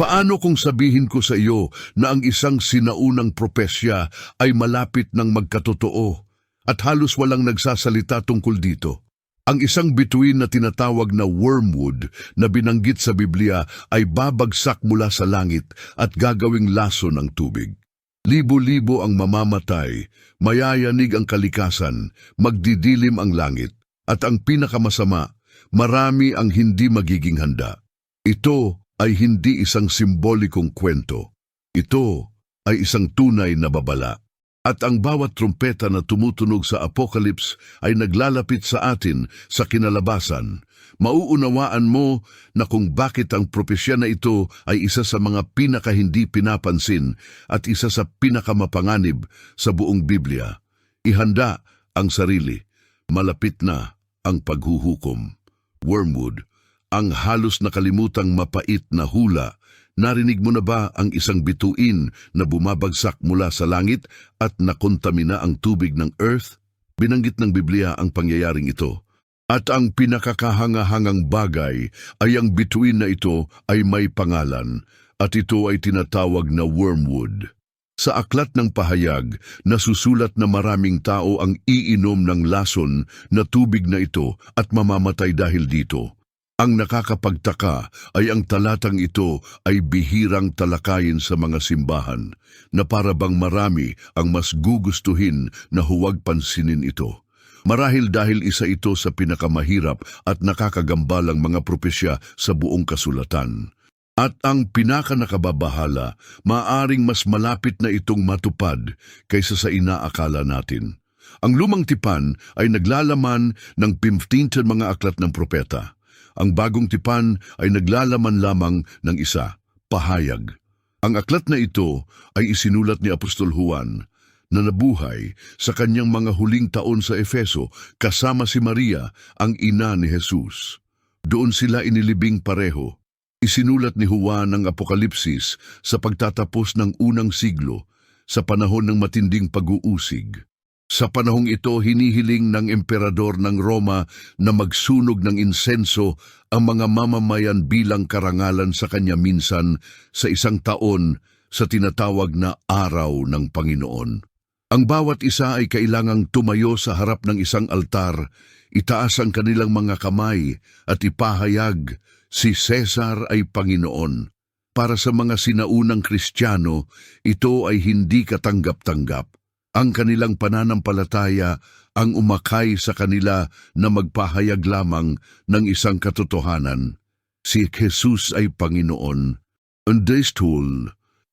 Paano kung sabihin ko sa iyo na ang isang sinaunang propesya ay malapit ng magkatotoo at halos walang nagsasalita tungkol dito? Ang isang bituin na tinatawag na wormwood na binanggit sa Biblia ay babagsak mula sa langit at gagawing laso ng tubig. Libo-libo ang mamamatay, mayayanig ang kalikasan, magdidilim ang langit, at ang pinakamasama, marami ang hindi magiging handa. Ito ay hindi isang simbolikong kwento. Ito ay isang tunay na babala. At ang bawat trumpeta na tumutunog sa Apocalypse ay naglalapit sa atin sa kinalabasan. Mauunawaan mo na kung bakit ang propesya na ito ay isa sa mga pinaka hindi pinapansin at isa sa pinakamapanganib sa buong Biblia. Ihanda ang sarili. Malapit na ang paghuhukom. Wormwood, ang halos nakalimutang mapait na hula Narinig mo na ba ang isang bituin na bumabagsak mula sa langit at nakontamina ang tubig ng earth? Binanggit ng Biblia ang pangyayaring ito. At ang pinakakahangahangang bagay ay ang bituin na ito ay may pangalan at ito ay tinatawag na wormwood. Sa aklat ng pahayag, nasusulat na maraming tao ang iinom ng lason na tubig na ito at mamamatay dahil dito. Ang nakakapagtaka ay ang talatang ito ay bihirang talakayin sa mga simbahan na para bang marami ang mas gugustuhin na huwag pansinin ito. Marahil dahil isa ito sa pinakamahirap at nakakagambalang mga propesya sa buong kasulatan. At ang pinakanakababahala, maaring mas malapit na itong matupad kaysa sa inaakala natin. Ang lumang tipan ay naglalaman ng 15 mga aklat ng propeta. Ang bagong tipan ay naglalaman lamang ng isa, pahayag. Ang aklat na ito ay isinulat ni Apostol Juan na nabuhay sa kanyang mga huling taon sa Efeso kasama si Maria, ang ina ni Jesus. Doon sila inilibing pareho. Isinulat ni Juan ang Apokalipsis sa pagtatapos ng unang siglo sa panahon ng matinding pag-uusig. Sa panahong ito, hinihiling ng emperador ng Roma na magsunog ng insenso ang mga mamamayan bilang karangalan sa kanya minsan sa isang taon sa tinatawag na Araw ng Panginoon. Ang bawat isa ay kailangang tumayo sa harap ng isang altar, itaas ang kanilang mga kamay at ipahayag, si Cesar ay Panginoon. Para sa mga sinaunang Kristiyano, ito ay hindi katanggap-tanggap. Ang kanilang pananampalataya ang umakay sa kanila na magpahayag lamang ng isang katotohanan. Si Jesus ay Panginoon. And this tool.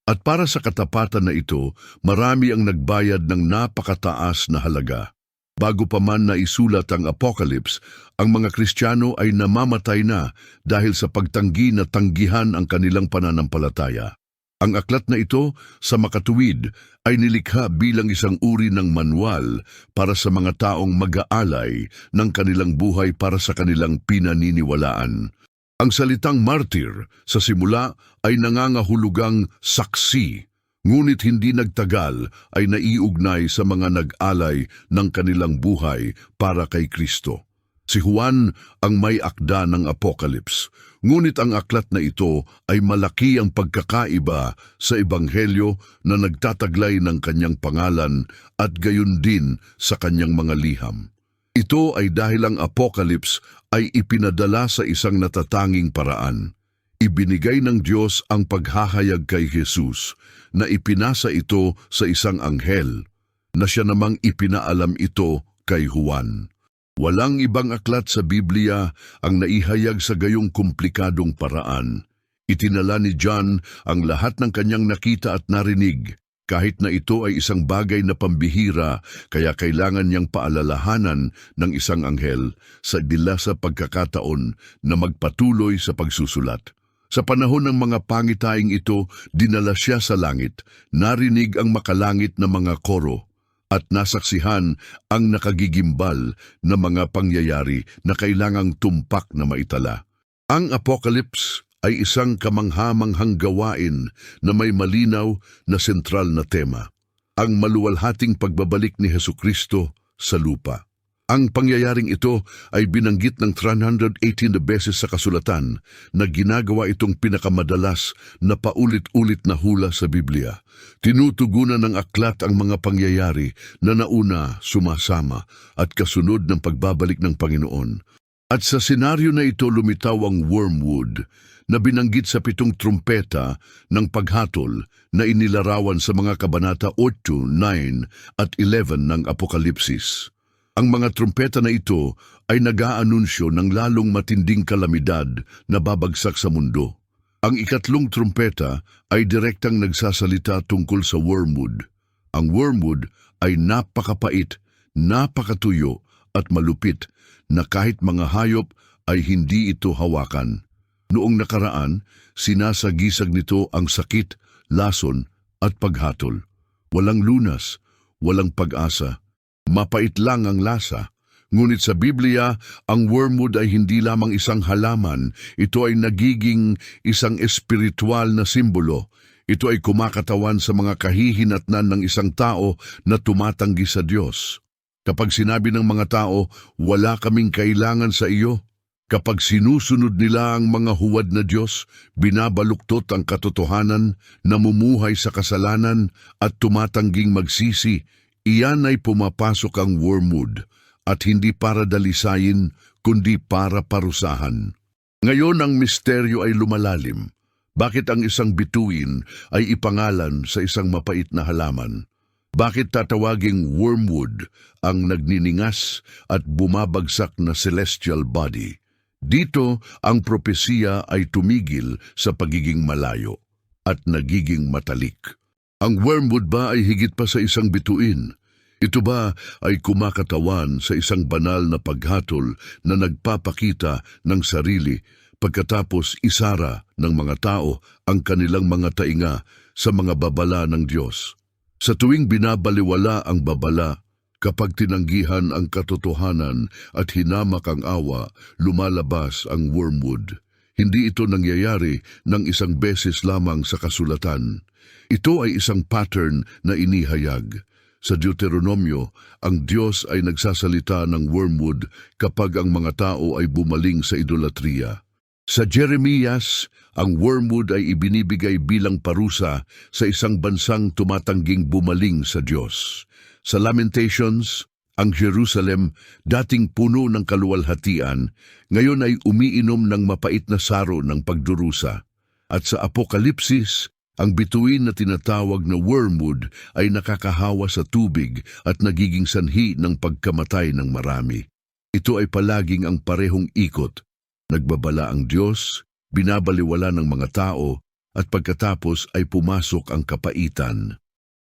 At para sa katapatan na ito, marami ang nagbayad ng napakataas na halaga. Bago pa man na isulat ang Apocalypse, ang mga Kristiyano ay namamatay na dahil sa pagtanggi na tanggihan ang kanilang pananampalataya. Ang aklat na ito sa makatuwid ay nilikha bilang isang uri ng manual para sa mga taong mag-aalay ng kanilang buhay para sa kanilang pinaniniwalaan. Ang salitang martir sa simula ay nangangahulugang saksi, ngunit hindi nagtagal ay naiugnay sa mga nag-alay ng kanilang buhay para kay Kristo. Si Juan ang may akda ng Apocalypse, ngunit ang aklat na ito ay malaki ang pagkakaiba sa Ebanghelyo na nagtataglay ng kanyang pangalan at gayon din sa kanyang mga liham. Ito ay dahil ang Apocalypse ay ipinadala sa isang natatanging paraan. Ibinigay ng Diyos ang paghahayag kay Jesus na ipinasa ito sa isang anghel na siya namang ipinaalam ito kay Juan. Walang ibang aklat sa Biblia ang naihayag sa gayong komplikadong paraan. Itinala ni John ang lahat ng kanyang nakita at narinig, kahit na ito ay isang bagay na pambihira kaya kailangan niyang paalalahanan ng isang anghel sa dila sa pagkakataon na magpatuloy sa pagsusulat. Sa panahon ng mga pangitaing ito, dinala siya sa langit, narinig ang makalangit na mga koro, at nasaksihan ang nakagigimbal na mga pangyayari na kailangang tumpak na maitala. Ang Apocalypse ay isang kamanghamanghang gawain na may malinaw na sentral na tema, ang maluwalhating pagbabalik ni Heso Kristo sa lupa. Ang pangyayaring ito ay binanggit ng 318 na beses sa kasulatan na ginagawa itong pinakamadalas na paulit-ulit na hula sa Biblia. Tinutugunan ng aklat ang mga pangyayari na nauna, sumasama at kasunod ng pagbabalik ng Panginoon. At sa senaryo na ito lumitaw ang wormwood na binanggit sa pitong trumpeta ng paghatol na inilarawan sa mga kabanata 8, 9 at 11 ng Apokalipsis. Ang mga trumpeta na ito ay nag-aanunsyo ng lalong matinding kalamidad na babagsak sa mundo. Ang ikatlong trumpeta ay direktang nagsasalita tungkol sa wormwood. Ang wormwood ay napakapait, napakatuyo at malupit na kahit mga hayop ay hindi ito hawakan. Noong nakaraan, sinasagisag nito ang sakit, lason at paghatol. Walang lunas, walang pag-asa. Mapait lang ang lasa. Ngunit sa Biblia, ang wormwood ay hindi lamang isang halaman. Ito ay nagiging isang espiritual na simbolo. Ito ay kumakatawan sa mga kahihinatnan ng isang tao na tumatanggi sa Diyos. Kapag sinabi ng mga tao, wala kaming kailangan sa iyo. Kapag sinusunod nila ang mga huwad na Diyos, binabaluktot ang katotohanan, namumuhay sa kasalanan at tumatangging magsisi, iyan ay pumapasok ang wormwood at hindi para dalisayin kundi para parusahan. Ngayon ang misteryo ay lumalalim. Bakit ang isang bituin ay ipangalan sa isang mapait na halaman? Bakit tatawaging wormwood ang nagniningas at bumabagsak na celestial body? Dito ang propesiya ay tumigil sa pagiging malayo at nagiging matalik. Ang wormwood ba ay higit pa sa isang bituin? Ito ba ay kumakatawan sa isang banal na paghatol na nagpapakita ng sarili pagkatapos isara ng mga tao ang kanilang mga tainga sa mga babala ng Diyos? Sa tuwing binabaliwala ang babala, kapag tinanggihan ang katotohanan at hinamak ang awa, lumalabas ang wormwood. Hindi ito nangyayari ng isang beses lamang sa kasulatan. Ito ay isang pattern na inihayag. Sa Deuteronomio, ang Diyos ay nagsasalita ng wormwood kapag ang mga tao ay bumaling sa idolatriya. Sa Jeremias, ang wormwood ay ibinibigay bilang parusa sa isang bansang tumatangging bumaling sa Diyos. Sa Lamentations, ang Jerusalem, dating puno ng kaluwalhatian, ngayon ay umiinom ng mapait na saro ng pagdurusa. At sa Apokalipsis, ang bituin na tinatawag na wormwood ay nakakahawa sa tubig at nagiging sanhi ng pagkamatay ng marami. Ito ay palaging ang parehong ikot. Nagbabala ang Diyos, binabaliwala ng mga tao, at pagkatapos ay pumasok ang kapaitan.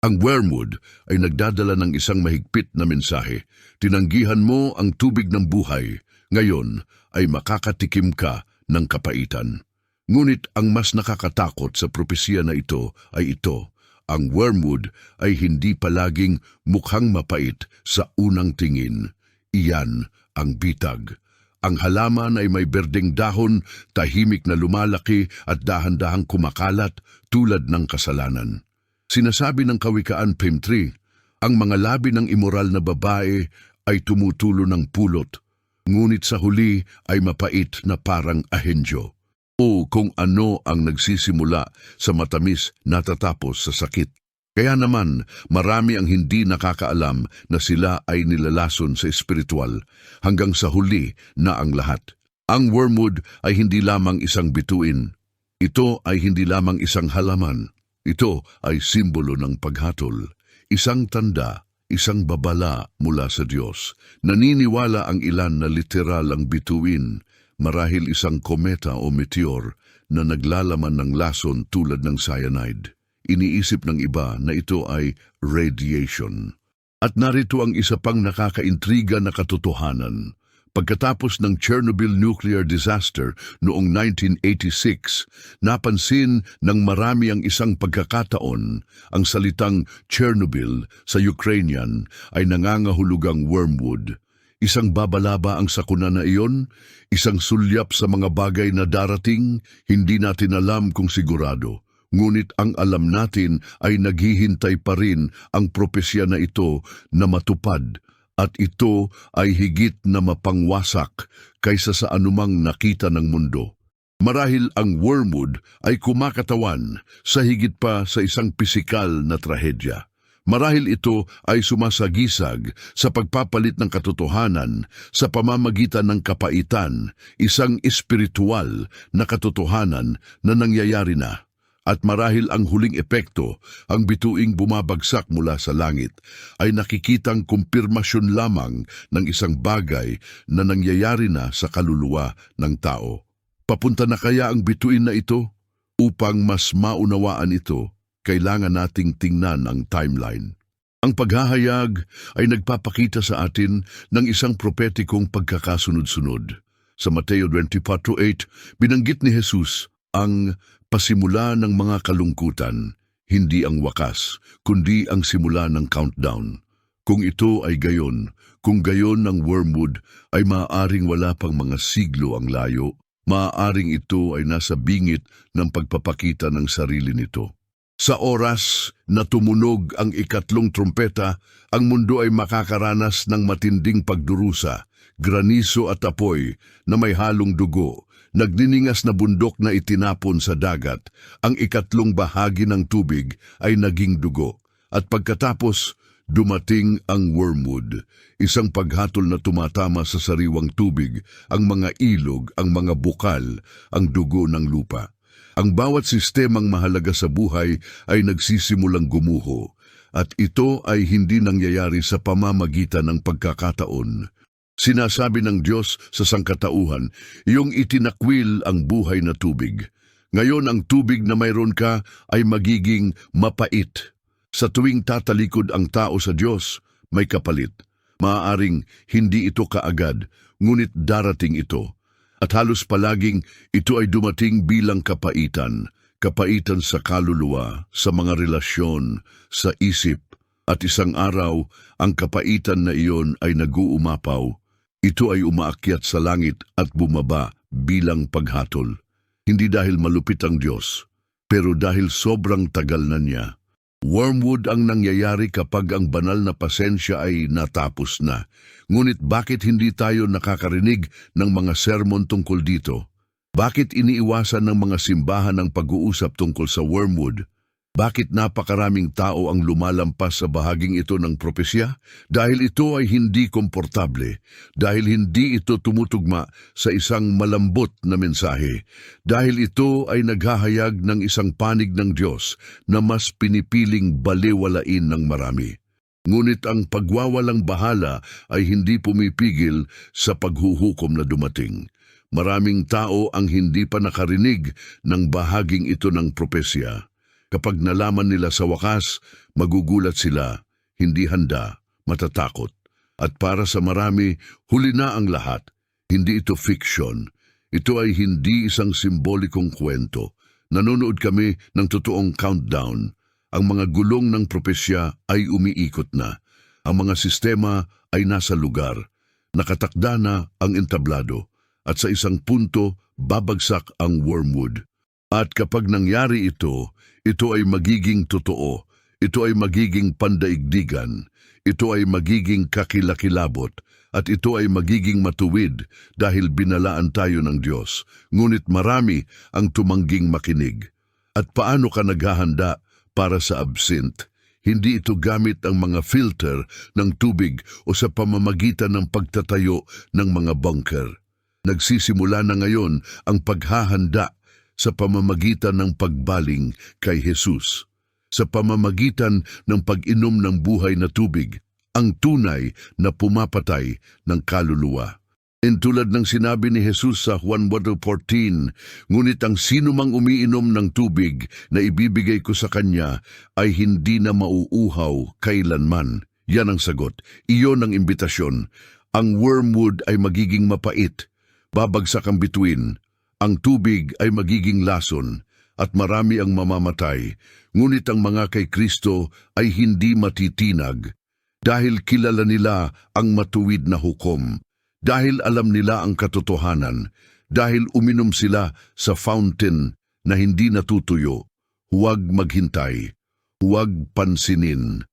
Ang wormwood ay nagdadala ng isang mahigpit na mensahe. Tinanggihan mo ang tubig ng buhay. Ngayon ay makakatikim ka ng kapaitan. Ngunit ang mas nakakatakot sa propesiya na ito ay ito. Ang wormwood ay hindi palaging mukhang mapait sa unang tingin. Iyan ang bitag. Ang halaman ay may berdeng dahon, tahimik na lumalaki at dahan-dahang kumakalat tulad ng kasalanan. Sinasabi ng Kawikaan 5.3, ang mga labi ng imoral na babae ay tumutulo ng pulot, ngunit sa huli ay mapait na parang ahenjo. O kung ano ang nagsisimula sa matamis natatapos sa sakit. Kaya naman, marami ang hindi nakakaalam na sila ay nilalason sa espiritual hanggang sa huli na ang lahat. Ang wormwood ay hindi lamang isang bituin. Ito ay hindi lamang isang halaman. Ito ay simbolo ng paghatol. Isang tanda, isang babala mula sa Diyos. Naniniwala ang ilan na literal ang bituin, marahil isang kometa o meteor na naglalaman ng lason tulad ng cyanide. Iniisip ng iba na ito ay radiation. At narito ang isa pang nakakaintriga na katotohanan. Pagkatapos ng Chernobyl nuclear disaster noong 1986, napansin ng marami ang isang pagkakataon ang salitang Chernobyl sa Ukrainian ay nangangahulugang wormwood. Isang babalaba ang sakuna na iyon, isang sulyap sa mga bagay na darating, hindi natin alam kung sigurado. Ngunit ang alam natin ay naghihintay pa rin ang propesya na ito na matupad at ito ay higit na mapangwasak kaysa sa anumang nakita ng mundo. Marahil ang wormwood ay kumakatawan sa higit pa sa isang pisikal na trahedya. Marahil ito ay sumasagisag sa pagpapalit ng katotohanan sa pamamagitan ng kapaitan, isang espiritual na katotohanan na nangyayari na. At marahil ang huling epekto, ang bituing bumabagsak mula sa langit, ay nakikitang kumpirmasyon lamang ng isang bagay na nangyayari na sa kaluluwa ng tao. Papunta na kaya ang bituin na ito? Upang mas maunawaan ito, kailangan nating tingnan ang timeline. Ang paghahayag ay nagpapakita sa atin ng isang propetikong pagkakasunod-sunod. Sa Mateo 24.8, binanggit ni Jesus ang pasimula ng mga kalungkutan, hindi ang wakas, kundi ang simula ng countdown. Kung ito ay gayon, kung gayon ng wormwood ay maaaring wala pang mga siglo ang layo, maaaring ito ay nasa bingit ng pagpapakita ng sarili nito. Sa oras na tumunog ang ikatlong trumpeta, ang mundo ay makakaranas ng matinding pagdurusa, graniso at apoy na may halong dugo, nagniningas na bundok na itinapon sa dagat, ang ikatlong bahagi ng tubig ay naging dugo. At pagkatapos, dumating ang wormwood, isang paghatol na tumatama sa sariwang tubig, ang mga ilog, ang mga bukal, ang dugo ng lupa. Ang bawat sistemang mahalaga sa buhay ay nagsisimulang gumuho, at ito ay hindi nangyayari sa pamamagitan ng pagkakataon. Sinasabi ng Diyos sa sangkatauhan, iyong itinakwil ang buhay na tubig. Ngayon ang tubig na mayroon ka ay magiging mapait. Sa tuwing tatalikod ang tao sa Diyos, may kapalit. Maaaring hindi ito kaagad, ngunit darating ito. At halos palaging ito ay dumating bilang kapaitan, kapaitan sa kaluluwa, sa mga relasyon, sa isip, at isang araw ang kapaitan na iyon ay naguumapaw. Ito ay umaakyat sa langit at bumaba bilang paghatol. Hindi dahil malupit ang Diyos, pero dahil sobrang tagal na niya. Wormwood ang nangyayari kapag ang banal na pasensya ay natapos na. Ngunit bakit hindi tayo nakakarinig ng mga sermon tungkol dito? Bakit iniiwasan ng mga simbahan ang pag-uusap tungkol sa wormwood? Bakit napakaraming tao ang lumalampas sa bahaging ito ng propesya? Dahil ito ay hindi komportable, dahil hindi ito tumutugma sa isang malambot na mensahe, dahil ito ay naghahayag ng isang panig ng Diyos na mas pinipiling baliwalain ng marami. Ngunit ang pagwawalang bahala ay hindi pumipigil sa paghuhukom na dumating. Maraming tao ang hindi pa nakarinig ng bahaging ito ng propesya. Kapag nalaman nila sa wakas, magugulat sila, hindi handa, matatakot. At para sa marami, huli na ang lahat. Hindi ito fiction. Ito ay hindi isang simbolikong kwento. Nanonood kami ng totoong countdown. Ang mga gulong ng propesya ay umiikot na. Ang mga sistema ay nasa lugar. Nakatakda na ang entablado. At sa isang punto, babagsak ang wormwood. At kapag nangyari ito, ito ay magiging totoo. Ito ay magiging pandaigdigan. Ito ay magiging kakilakilabot. At ito ay magiging matuwid dahil binalaan tayo ng Diyos. Ngunit marami ang tumangging makinig. At paano ka naghahanda para sa absint? Hindi ito gamit ang mga filter ng tubig o sa pamamagitan ng pagtatayo ng mga bunker. Nagsisimula na ngayon ang paghahanda sa pamamagitan ng pagbaling kay Jesus, sa pamamagitan ng pag-inom ng buhay na tubig, ang tunay na pumapatay ng kaluluwa. And tulad ng sinabi ni Jesus sa Juan 1.14, ngunit ang sino mang umiinom ng tubig na ibibigay ko sa kanya ay hindi na mauuhaw kailanman. Yan ang sagot. Iyon ang imbitasyon. Ang wormwood ay magiging mapait. Babagsak ang bituin ang tubig ay magiging lason at marami ang mamamatay, ngunit ang mga kay Kristo ay hindi matitinag dahil kilala nila ang matuwid na hukom, dahil alam nila ang katotohanan, dahil uminom sila sa fountain na hindi natutuyo. Huwag maghintay, huwag pansinin.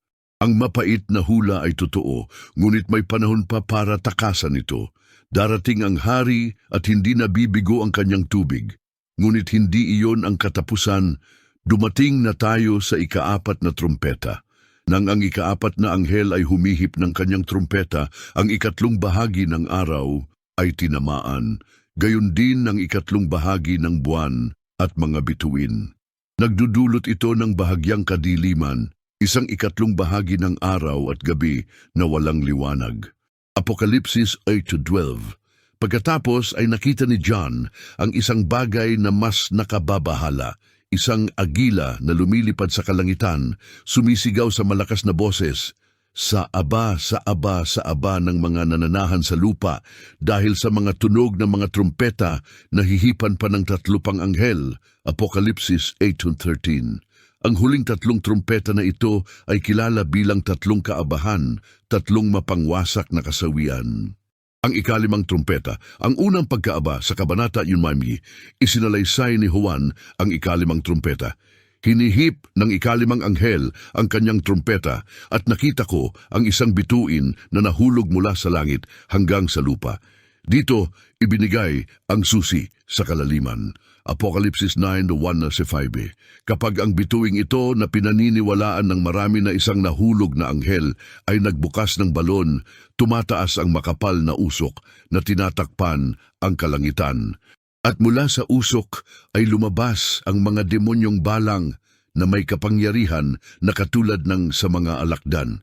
Ang mapait na hula ay totoo, ngunit may panahon pa para takasan ito. Darating ang hari at hindi nabibigo ang kanyang tubig. Ngunit hindi iyon ang katapusan. Dumating na tayo sa ikaapat na trumpeta. Nang ang ikaapat na anghel ay humihip ng kanyang trumpeta, ang ikatlong bahagi ng araw ay tinamaan. Gayon din ang ikatlong bahagi ng buwan at mga bituin. Nagdudulot ito ng bahagyang kadiliman, isang ikatlong bahagi ng araw at gabi na walang liwanag. Apokalipsis 8-12 Pagkatapos ay nakita ni John ang isang bagay na mas nakababahala, isang agila na lumilipad sa kalangitan, sumisigaw sa malakas na boses, sa aba, sa aba, sa aba ng mga nananahan sa lupa dahil sa mga tunog ng mga trumpeta na hihipan pa ng tatlo anghel. Apokalipsis 8.13 Ang huling tatlong trumpeta na ito ay kilala bilang tatlong kaabahan, tatlong mapangwasak na kasawian. Ang ikalimang trumpeta, ang unang pagkaaba sa Kabanata Yunmami, isinalaysay ni Juan ang ikalimang trumpeta. Hinihip ng ikalimang anghel ang kanyang trumpeta at nakita ko ang isang bituin na nahulog mula sa langit hanggang sa lupa. Dito, ibinigay ang susi sa kalaliman. Apokalipsis 9, 1 na si 5. Kapag ang bituing ito na pinaniniwalaan ng marami na isang nahulog na anghel ay nagbukas ng balon, tumataas ang makapal na usok na tinatakpan ang kalangitan. At mula sa usok ay lumabas ang mga demonyong balang na may kapangyarihan na katulad ng sa mga alakdan.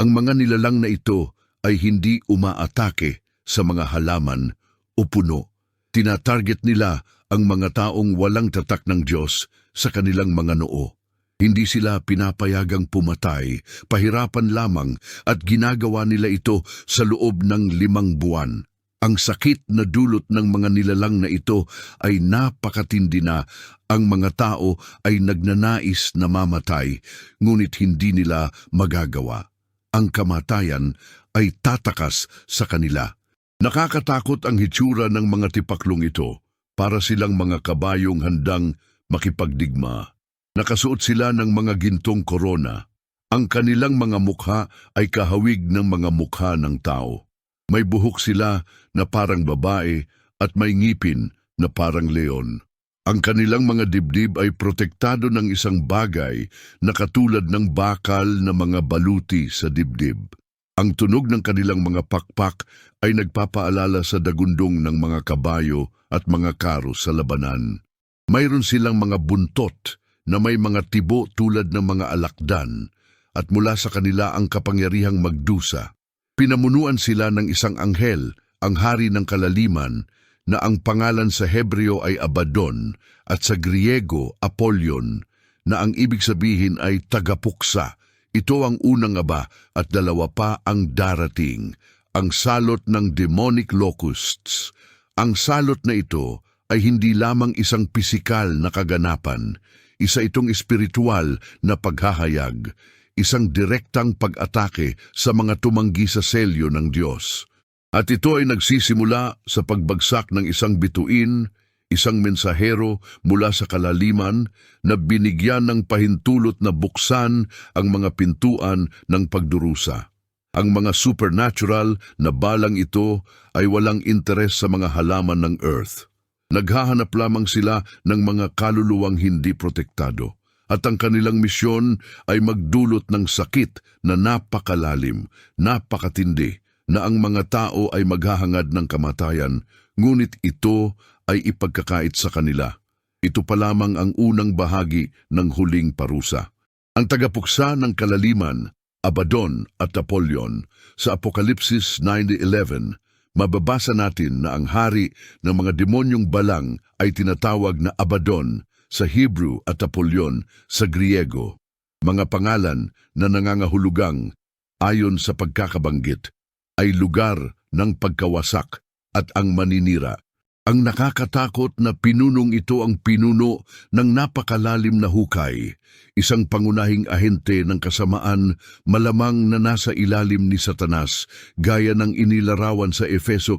Ang mga nilalang na ito ay hindi umaatake sa mga halaman o puno. Tinatarget nila ang mga taong walang tatak ng Diyos sa kanilang mga noo. Hindi sila pinapayagang pumatay, pahirapan lamang at ginagawa nila ito sa loob ng limang buwan. Ang sakit na dulot ng mga nilalang na ito ay napakatindi na ang mga tao ay nagnanais na mamatay, ngunit hindi nila magagawa. Ang kamatayan ay tatakas sa kanila. Nakakatakot ang hitsura ng mga tipaklong ito para silang mga kabayong handang makipagdigma. Nakasuot sila ng mga gintong korona. Ang kanilang mga mukha ay kahawig ng mga mukha ng tao. May buhok sila na parang babae at may ngipin na parang leon. Ang kanilang mga dibdib ay protektado ng isang bagay na katulad ng bakal na mga baluti sa dibdib. Ang tunog ng kanilang mga pakpak ay nagpapaalala sa dagundong ng mga kabayo at mga karo sa labanan. Mayroon silang mga buntot na may mga tibo tulad ng mga alakdan at mula sa kanila ang kapangyarihang magdusa. Pinamunuan sila ng isang anghel, ang hari ng kalaliman, na ang pangalan sa Hebreo ay Abaddon at sa Griego Apollyon, na ang ibig sabihin ay tagapuksa. Ito ang unang aba at dalawa pa ang darating, ang salot ng demonic locusts. Ang salot na ito ay hindi lamang isang pisikal na kaganapan, isa itong espiritual na paghahayag, isang direktang pag-atake sa mga tumanggi sa selyo ng Diyos. At ito ay nagsisimula sa pagbagsak ng isang bituin, isang mensahero mula sa kalaliman na binigyan ng pahintulot na buksan ang mga pintuan ng pagdurusa. Ang mga supernatural na balang ito ay walang interes sa mga halaman ng earth. Naghahanap lamang sila ng mga kaluluwang hindi protektado at ang kanilang misyon ay magdulot ng sakit na napakalalim, napakatindi, na ang mga tao ay maghahangad ng kamatayan, ngunit ito ay ipagkakait sa kanila. Ito pa lamang ang unang bahagi ng huling parusa. Ang tagapuksa ng kalaliman, Abaddon at Apollyon, sa Apokalipsis 9.11, mababasa natin na ang hari ng mga demonyong balang ay tinatawag na Abaddon sa Hebrew at Apollyon sa Griego. Mga pangalan na nangangahulugang ayon sa pagkakabanggit ay lugar ng pagkawasak at ang maninira. Ang nakakatakot na pinunong ito ang pinuno ng napakalalim na hukay, isang pangunahing ahente ng kasamaan malamang na nasa ilalim ni Satanas, gaya ng inilarawan sa Efeso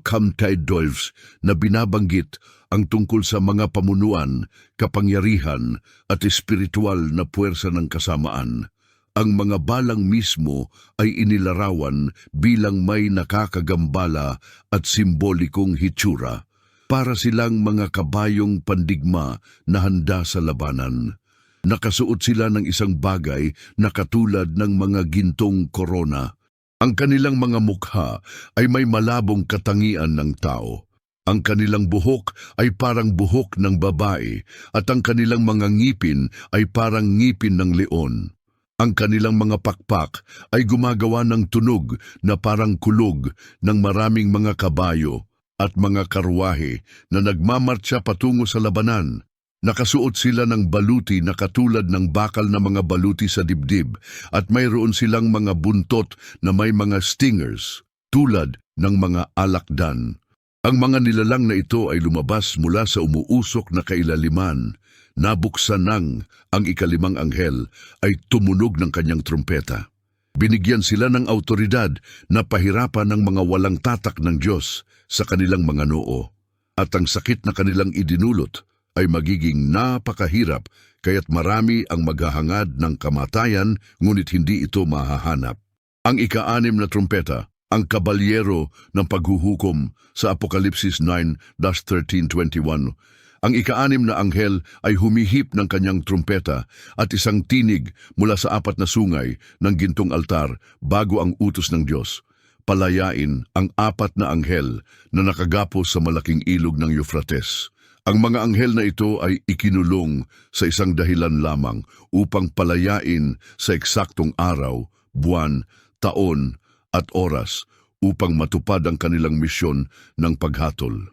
Dolphs na binabanggit ang tungkol sa mga pamunuan, kapangyarihan at espiritual na puwersa ng kasamaan. Ang mga balang mismo ay inilarawan bilang may nakakagambala at simbolikong hitsura para silang mga kabayong pandigma na handa sa labanan. Nakasuot sila ng isang bagay na katulad ng mga gintong korona. Ang kanilang mga mukha ay may malabong katangian ng tao. Ang kanilang buhok ay parang buhok ng babae at ang kanilang mga ngipin ay parang ngipin ng leon. Ang kanilang mga pakpak ay gumagawa ng tunog na parang kulog ng maraming mga kabayo at mga karwahe na nagmamartsa patungo sa labanan. Nakasuot sila ng baluti na katulad ng bakal na mga baluti sa dibdib at mayroon silang mga buntot na may mga stingers tulad ng mga alakdan. Ang mga nilalang na ito ay lumabas mula sa umuusok na kailaliman. Nabuksan nang ang ikalimang anghel ay tumunog ng kanyang trumpeta. Binigyan sila ng autoridad na pahirapan ng mga walang tatak ng Diyos sa kanilang mga noo. At ang sakit na kanilang idinulot ay magiging napakahirap kaya't marami ang maghahangad ng kamatayan ngunit hindi ito mahahanap. Ang ika-anim na trumpeta, ang kabalyero ng paghuhukom sa Apokalipsis 9-1321. Ang ika-anim na anghel ay humihip ng kanyang trumpeta at isang tinig mula sa apat na sungay ng gintong altar bago ang utos ng Diyos. Palayain ang apat na anghel na nakagapos sa malaking ilog ng Euphrates. Ang mga anghel na ito ay ikinulong sa isang dahilan lamang upang palayain sa eksaktong araw, buwan, taon at oras upang matupad ang kanilang misyon ng paghatol.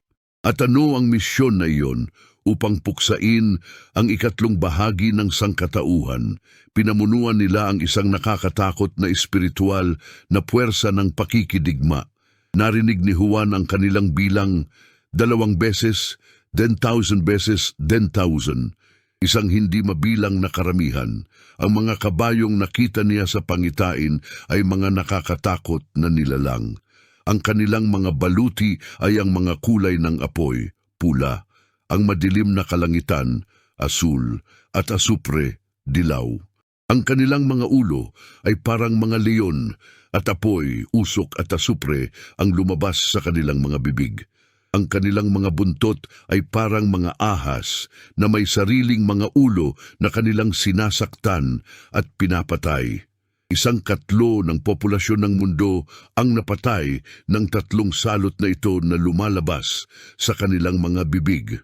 At ano ang misyon na iyon upang puksain ang ikatlong bahagi ng sangkatauhan? Pinamunuan nila ang isang nakakatakot na espiritual na puwersa ng pakikidigma. Narinig ni Juan ang kanilang bilang dalawang beses, then thousand beses, then thousand. Isang hindi mabilang na karamihan. Ang mga kabayong nakita niya sa pangitain ay mga nakakatakot na nilalang. Ang kanilang mga baluti ay ang mga kulay ng apoy, pula. Ang madilim na kalangitan, asul, at asupre, dilaw. Ang kanilang mga ulo ay parang mga leon, at apoy, usok at asupre ang lumabas sa kanilang mga bibig. Ang kanilang mga buntot ay parang mga ahas na may sariling mga ulo na kanilang sinasaktan at pinapatay. Isang katlo ng populasyon ng mundo ang napatay ng tatlong salot na ito na lumalabas sa kanilang mga bibig.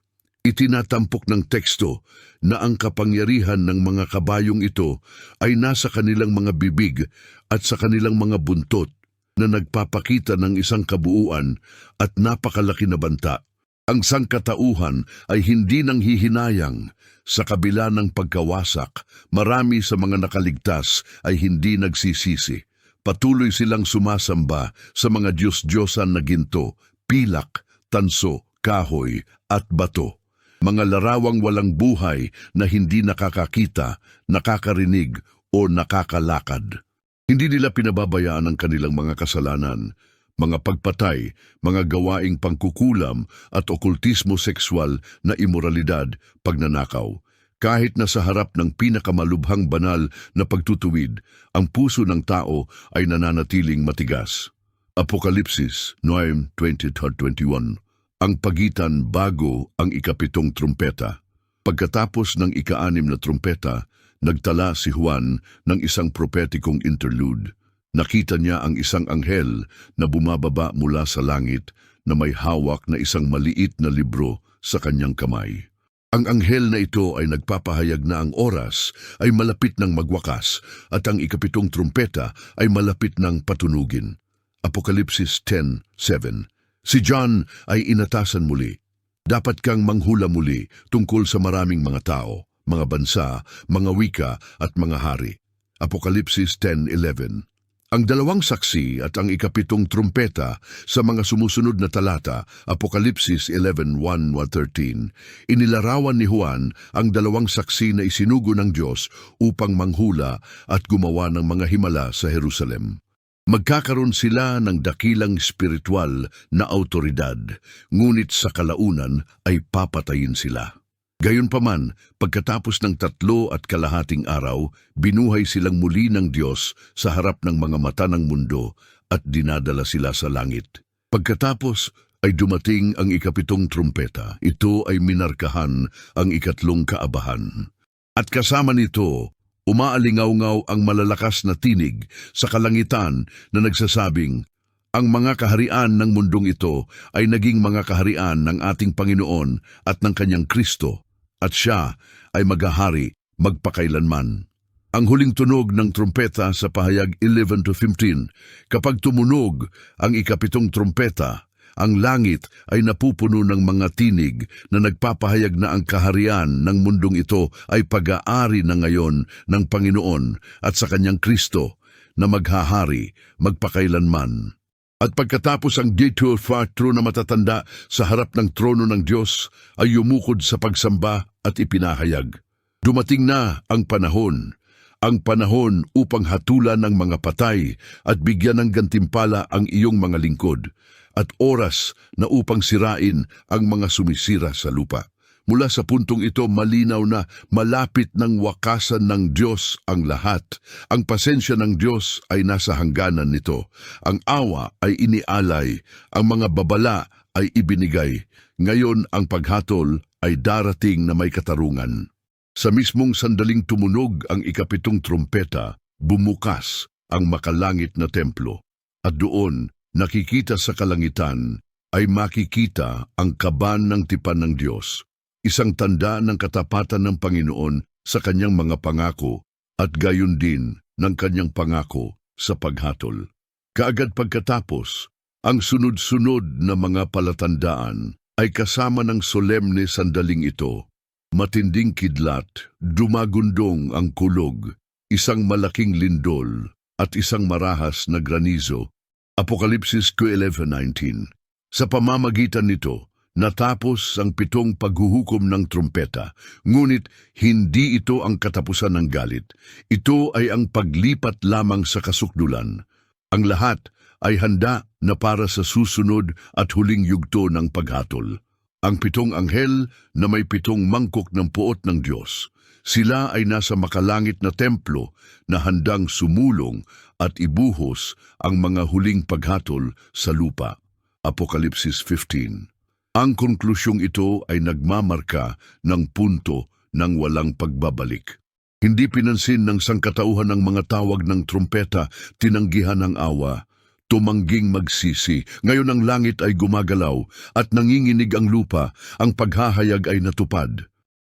Itinatampok ng teksto na ang kapangyarihan ng mga kabayong ito ay nasa kanilang mga bibig at sa kanilang mga buntot na nagpapakita ng isang kabuuan at napakalaki na banta. Ang sangkatauhan ay hindi nang hihinayang. Sa kabila ng pagkawasak, marami sa mga nakaligtas ay hindi nagsisisi. Patuloy silang sumasamba sa mga Diyos-Diyosan na ginto, pilak, tanso, kahoy at bato. Mga larawang walang buhay na hindi nakakakita, nakakarinig o nakakalakad. Hindi nila pinababayaan ang kanilang mga kasalanan, mga pagpatay, mga gawaing pangkukulam at okultismo sexual na imoralidad, pagnanakaw. Kahit na sa harap ng pinakamalubhang banal na pagtutuwid, ang puso ng tao ay nananatiling matigas. Apokalipsis 9.20-21 Ang pagitan bago ang ikapitong trumpeta. Pagkatapos ng ikaanim na trumpeta, nagtala si Juan ng isang propetikong interlude. Nakita niya ang isang anghel na bumababa mula sa langit na may hawak na isang maliit na libro sa kanyang kamay. Ang anghel na ito ay nagpapahayag na ang oras ay malapit ng magwakas at ang ikapitong trumpeta ay malapit ng patunugin. Apokalipsis 10.7 Si John ay inatasan muli. Dapat kang manghula muli tungkol sa maraming mga tao, mga bansa, mga wika at mga hari. Apokalipsis 10.11 Ang dalawang saksi at ang ikapitong trumpeta sa mga sumusunod na talata, Apokalipsis 11.1-13, inilarawan ni Juan ang dalawang saksi na isinugo ng Diyos upang manghula at gumawa ng mga himala sa Jerusalem. Magkakaroon sila ng dakilang spiritual na autoridad, ngunit sa kalaunan ay papatayin sila. Gayunpaman, pagkatapos ng tatlo at kalahating araw, binuhay silang muli ng Diyos sa harap ng mga mata ng mundo at dinadala sila sa langit. Pagkatapos ay dumating ang ikapitong trumpeta. Ito ay minarkahan ang ikatlong kaabahan. At kasama nito, umaalingaw-ngaw ang malalakas na tinig sa kalangitan na nagsasabing, ang mga kaharian ng mundong ito ay naging mga kaharian ng ating Panginoon at ng kanyang Kristo, at siya ay maghahari magpakailanman. Ang huling tunog ng trumpeta sa pahayag 11 to 15, kapag tumunog ang ikapitong trumpeta, ang langit ay napupuno ng mga tinig na nagpapahayag na ang kaharian ng mundong ito ay pag-aari na ngayon ng Panginoon at sa kanyang Kristo na maghahari magpakailanman. At pagkatapos ang detour factor na matatanda sa harap ng trono ng Diyos ay yumukod sa pagsamba at ipinahayag. Dumating na ang panahon, ang panahon upang hatulan ng mga patay at bigyan ng gantimpala ang iyong mga lingkod, at oras na upang sirain ang mga sumisira sa lupa. Mula sa puntong ito, malinaw na malapit ng wakasan ng Diyos ang lahat. Ang pasensya ng Diyos ay nasa hangganan nito. Ang awa ay inialay, ang mga babala ay ibinigay. Ngayon ang paghatol ay darating na may katarungan. Sa mismong sandaling tumunog ang ikapitong trumpeta, bumukas ang makalangit na templo. At doon, nakikita sa kalangitan, ay makikita ang kaban ng tipan ng Diyos isang tanda ng katapatan ng Panginoon sa kanyang mga pangako at gayon din ng kanyang pangako sa paghatol. Kaagad pagkatapos, ang sunod-sunod na mga palatandaan ay kasama ng solemne sandaling ito. Matinding kidlat, dumagundong ang kulog, isang malaking lindol at isang marahas na granizo. Apokalipsis 11.19 Sa pamamagitan nito, Natapos ang pitong paghuhukom ng trumpeta, ngunit hindi ito ang katapusan ng galit. Ito ay ang paglipat lamang sa kasukdulan. Ang lahat ay handa na para sa susunod at huling yugto ng paghatol. Ang pitong anghel na may pitong mangkok ng puot ng Diyos. Sila ay nasa makalangit na templo na handang sumulong at ibuhos ang mga huling paghatol sa lupa. Apokalipsis 15 ang konklusyong ito ay nagmamarka ng punto ng walang pagbabalik. Hindi pinansin ng sangkatauhan ng mga tawag ng trumpeta, tinanggihan ng awa, tumangging magsisi. Ngayon ang langit ay gumagalaw at nanginginig ang lupa, ang paghahayag ay natupad.